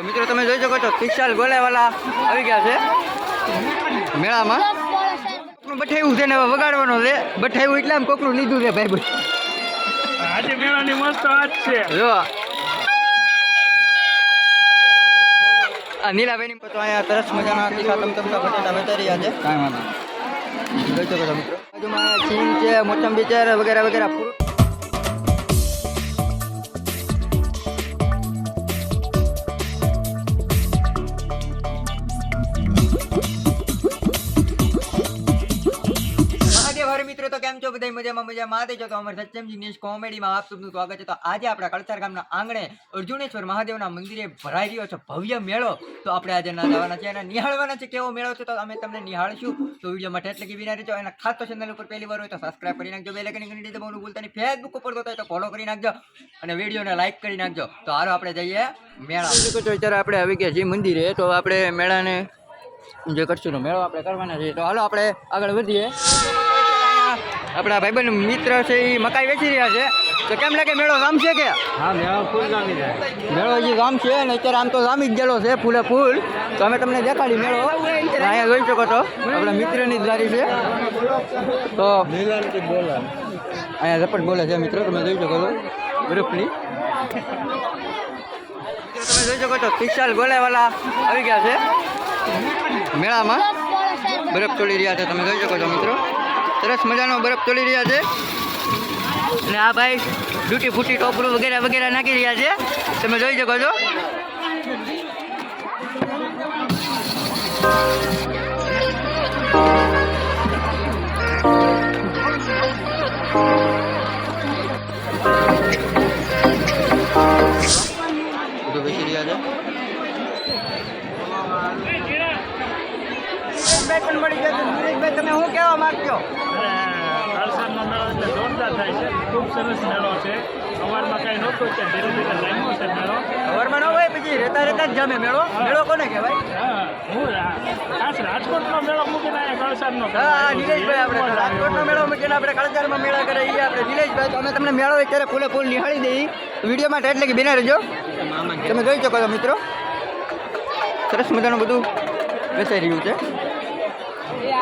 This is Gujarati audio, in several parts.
તો મિત્રો તમે જોઈ શકો છો વિશાલ ગોલાવાલા આવી ગયા છે મેળામાં. બઠાયું છે ને હવે વગાડવાનો છે. બઠાયું એટલે આમ કોકનું લીધું છે ભાઈ. આજે મેળાની મસ્ત વાત છે. જો. આ નીલાબેન તો અહીંયા સરસ મજાના તીખા તમતમતા બટેટા વેચાઈ રહ્યા છે. કાંઈ વાંધો જોઈ શકો છો મિત્રો. બાજુમાં છીણ છે મોસંબી છે વગેરે વગેરે. ફ્રૂટ છો? બધા મજામાં મજામાં. આતે છો તો અમારે સત્યમજી ન્યૂઝ કોમેડીમાં આપ સૌનું સ્વાગત છે. તો આજે આપણા કળસાર ગામના આંગણે અર્જુનેશ્વર મહાદેવના મંદિરે ભરાઈ રહ્યો છે ભવ્ય મેળો. તો આપણે આજે ના જવાના છે અને નિહાળવાના છે કેવો મેળો છે તો અમે તમને નિહાળશું. તો વિડીયોમાં એટલે કે વિના રહેજો એના ખાસ તો ચેનલ ઉપર પહેલી વાર હોય તો સબસ્ક્રાઇબ કરી નાખજો બે લાઈકની ઘંટી દબાવવાનું ભૂલતા નહીં. ફેસબુક ઉપર તો તો ફોલો કરી નાખજો અને વિડીયોને લાઈક કરી નાખજો. તો હારો આપણે જઈએ મેળા. અત્યારે આપણે આવી ગયા છીએ મંદિરે, તો આપણે મેળાને જે કરશું મેળો આપણે કરવાના છે. તો હાલો આપણે આગળ વધીએ. આપણા ભાઈબંધ મિત્ર છે એ મકાઈ વેચી રહ્યા છે. તો કેમ લાગે મેળો ગામ છે કે? હા મેળો ફૂલ જામી જાય. મેળો હજી ગામ છે અને અત્યારે આમ તો જામી જ ગયેલો છે ફૂલે ફૂલ. તો અમે તમને દેખાડી મેળો. અહીંયા જોઈ શકો છો આપણા મિત્રની જ લારી છે. તો અહીંયા ઝપટ બોલે છે મિત્રો તમે જોઈ શકો છો ગ્રુપની. તમે જોઈ શકો છો વિશાલ ગોલાવાલા આવી ગયા છે. મેળામાં. બરફ તોડી રહ્યા છે તમે જોઈ શકો છો મિત્રો. સરસ મજાનો બરફ તોડી રહ્યા છે. અને આ ભાઈ ડૂટી ફૂટી ટોપરું વગેરે વગેરે નાખી રહ્યા છે. તમે જોઈ શકો છો. છે પણ મળી ગયા સુરેશભાઈ તમે શું કહેવા માંગજો વલસાડનો મેળો એટલે જોરદાર થાય છે. ખૂબ સરસ મેળો છે. સવારમાં કાંઈ નહોતું છે ધીરે ધીરે લાગ્યો છે મેળો. સવારમાં ન હોય પછી રહેતા રહેતા જ જામે મેળો. મેળો કોને કહેવાય? હા હું ખાસ રાજકોટનો મેળો મૂકીને અહીંયા વલસાડનો હા નિલેશભાઈ આપણે રાજકોટનો મેળો મૂકીને આપણે કળચારમાં મેળા કરે એ આપણે. નિલેશભાઈ અમે તમને મેળો અત્યારે ફૂલે ફૂલ નિહાળી દઈ વિડીયોમાં એટલે કે બિના રહેજો. તમે જોઈ શકો છો મિત્રો. સરસ મજાનું બધું વેચાઈ રહ્યું છે.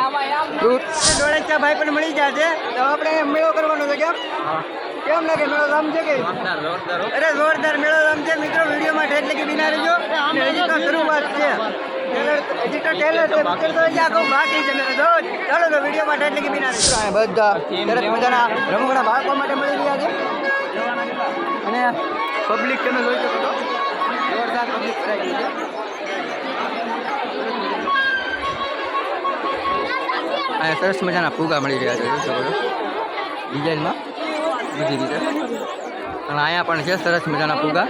ડોળેચા ભાઈ પણ મળી જાય છે. તો આપણે મેળો કરવાનો છે કેમ? કેમ લાગે મેળો રામ છે કે? અરે જોરદાર મેળો રામ છે મિત્રો. વિડીયોમાં એટલે કે બિના રહેજો. હજી તો શરૂઆત છે. હજી તો ટ્રેલર છે. પિક્ચર તો હજી આખું બાકી છે મેં જો ચાલો તો વિડીયોમાં એટલે કે બિના રહેજો. બધા સરસ મજાના રમકડા બાળકો માટે મળી રહ્યા છે. અને પબ્લિક તમે જોઈ શકો છો. જોરદાર પબ્લિક કરાઈ છે. અહીંયા સરસ મજાના ફુગા મળી રહ્યા છે ડિઝાઇનમાં બીજી રીતે. અને અહીંયા પણ છે સરસ મજાના ફુગા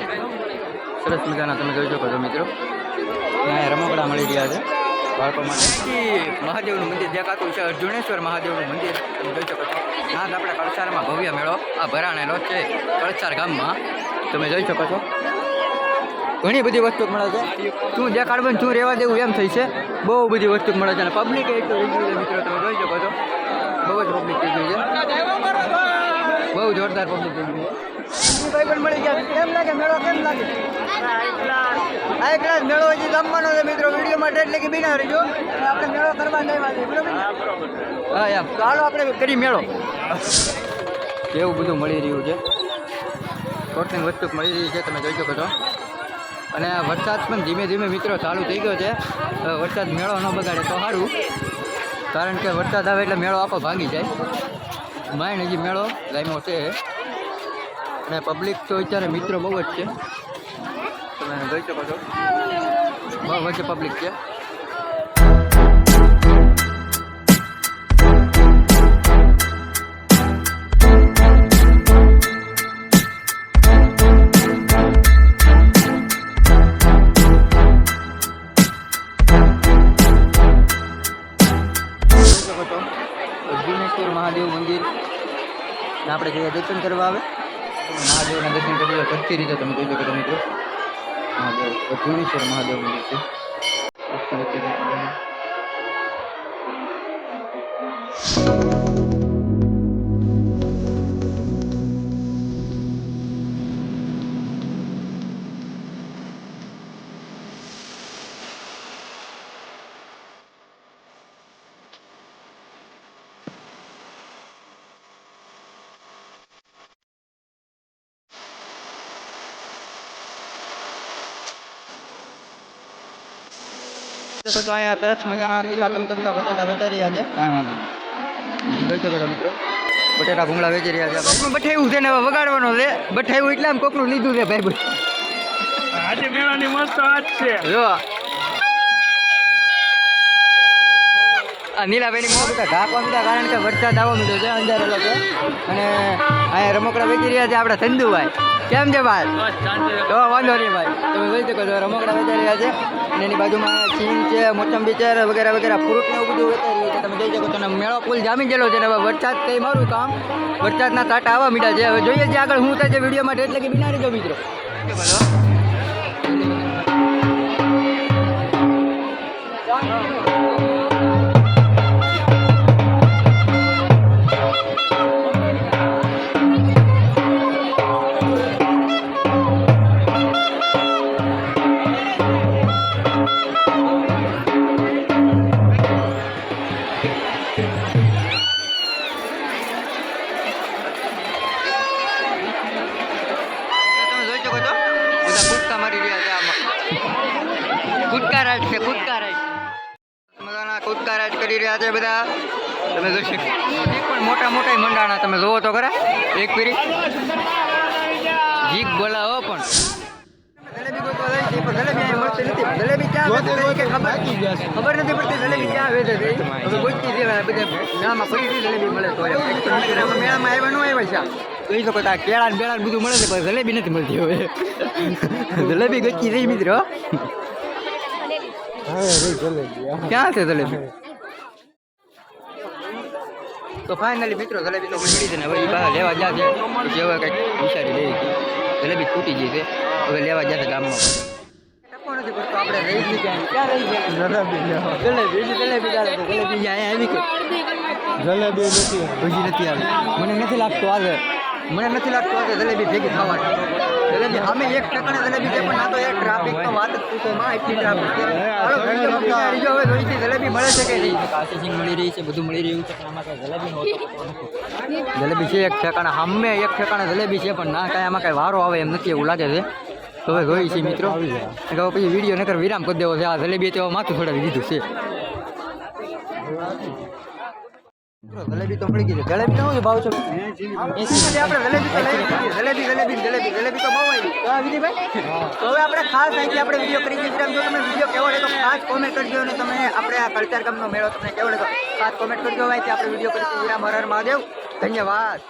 સરસ મજાના તમે જોઈ શકો છો મિત્રો. અહીંયા રમકડા મળી રહ્યા છે બાળકો માટે. મહાદેવનું મંદિર દેખાતું છે, અર્જુનેશ્વર મહાદેવનું મંદિર, તમે જોઈ શકો છો. નાથ આપણે કળસારમાં ભવ્ય મેળો, આ ભરાણેલો છે કળસાર ગામમાં. તમે જોઈ શકો છો. ઘણી બધી વસ્તુ મળે છે. શું દેખાડવું શું રહેવા દેવું એમ થઈ છે. બહુ બધી વસ્તુ મળે છે. અને પબ્લિક એટલું છે મિત્રો તમે જોઈ શકો છો. બહુ જ પબ્લિક થઈ ગયું છે. બહુ જોરદાર પબ્લિક થઈ ગયું છે ભાઈ પણ મળી ગયા. કેમ લાગે? મેળો કેમ લાગે? આ એક ક્લાસ મેળો હજી જમવાનો છે મિત્રો. વીડિયો માટે એટલે કે બિના રહેજો. આપણે મેળો કરવા બરોબર? હા એમ. તો હાલો આપણે કરી મેળો. એવું બધું મળી રહ્યું છે? કોટની વસ્તુ મળી રહી છે તમે જોઈ શકો છો. અને વરસાદ પણ ધીમે ધીમે મિત્રો ચાલુ થઈ ગયો છે. વરસાદ મેળો ન બગાડે તો સારું કારણ કે વરસાદ આવે એટલે મેળો આખો ભાંગી જાય. માઇન હજી મેળો ગાયમાં છે. અને પબ્લિક તો અત્યારે મિત્રો બહુ જ છે. તમે જોઈ શકો છો. બહુ વચ્ચે પબ્લિક છે. આપણે જોઈએ દર્શન કરવા આવે. મહાદેવના દર્શન કરીએ સરખી રીતે તમે જોઈ શકો છો મિત્રો. મહાદેવ ભુવનેશ્વર મહાદેવ મંદિર છે. Thank કરી તો તો અહીંયા સરસ મજાના લીલા ટમટમતા બટાટા વેચાઈ રહ્યા છે? જોઈ શકો છો મિત્રો. બટેટા ભૂંગળા વેચી રહ્યા છે. કોકનું બઠાયું છે ને હવે વગાડવાનો છે. બઠાયું એટલે આમ કોકનું લીધું છે ભાઈ આજે મેળાની મસ્ત વાત છે. જો. આ નીલાભાઈની મોં બધા ઢાંકવા મીઠા કારણ કે વરસાદ આવવા છે અંધારેલો છે. અને અહીંયા રમકડા વેચી રહ્યા છે આપણા ચંદુભાઈ કેમ છે ભાઈ? તો વાંધો નહીં ભાઈ. તમે જોઈ શકો છો રમકડા વેચાઈ રહ્યા છે. અને એની બાજુમાં ચીન છે મોસંબી છે વગેરે વગેરે ફ્રૂટ ને એવું બધું વેચાઈ રહ્યું છે. તમે જોઈ શકો છો અને મેળો પુલ જામી ગયેલો છે. ને હવે વરસાદ કંઈ મારું કામ? વરસાદના તાટા આવવા મીઠા છે. હવે જોઈએ છે આગળ હું થાય છે વીડિયો માટે. એટલે કે બિના રહેજો મિત્રો. તમે બધા કૂદકા મારી રહ્યા છે આમાં. કૂદકા રાઈડ છે કૂદકા રાઈડ મજાના કૂદકા રાઈડ કરી રહ્યા છે બધા. તમે જોશો. એક પણ મોટા મોટા મંડાણા તમે જોવો તો ખરા. એક પીરી જીક બોલાવો પણ. ખબર નથી પડતી જલેબી ક્યાં વેચે છે મેળામાં ફરીથી જલેબી મળે તો. મેળામાં આવ્યા ન આવ્યા છે. જોઈ શકો તો આ કેળા ને બેળા ને બધું મળે છે પણ જલેબી નથી મળતી હવે. જલેબી ગચી રહી મિત્રો ક્યાં છે જલેબી? તો ફાઇનલી મિત્રો જલેબી તો મળી છે ને હવે એ બહાર લેવા ગયા છે. પછી હવે કંઈક વિચારી લઈએ છીએ જલેબી તૂટી ગઈ છે હવે લેવા ગયા છે ગામમાં ટકો નથી પડતો આપણે રહી જ ક્યાં ક્યાં રહી ગયા? જલેબી જલેબી જલેબી ચાલે છે. જલેબી અહીંયા આવી ગઈ. જલેબી નથી. હજી નથી આવી. મને નથી લાગતું આજે. મને નથી લાગતું કે જલેબી ભેગી થવાની. જલેબી સામે એક ટકાને જલેબી છે પણ ના તો એક ટ્રાફિક તો વાત જ પૂછો માં એટલી ટ્રાફિક હવે જોઈ છે જલેબી મળે છે કે નહીં? કાશી મળી રહી છે બધું મળી રહ્યું છે પણ આમાં કાંઈ જલેબી નહોતો. જલેબી છે એક ઠેકાણે સામે એક ઠેકાણે જલેબી છે પણ ના કાંઈ આમાં કાંઈ વારો આવે એમ નથી એવું લાગે છે. તો હવે જોઈ છે મિત્રો. એટલે પછી વીડિયો નકર વિરામ કરી દેવો છે આ જલેબી તો માથું ખોડાવી દીધું છે. જલેબી તો મળી ગઈ છે. જલેબી નો ભાવ છે? આપણે જલેબી તો લઈ જલેબી જલેબી જલેબી જલેબી તો બહુ આવી તો આ તો હવે આપણે ખાસ અહીંથી આપણે વીડિયો કરી દીધી જો તમે વીડિયો કેવો લાગ્યો ખાસ કોમેન્ટ કરજો અને તમે આપણે આ કલ્ચર કામનો મેળો તમને કેવો ખાસ કોમેન્ટ કરજો. અહીંથી આપણે વીડિયો કરી વિરામ હર હર મહાદેવ. ધન્યવાદ.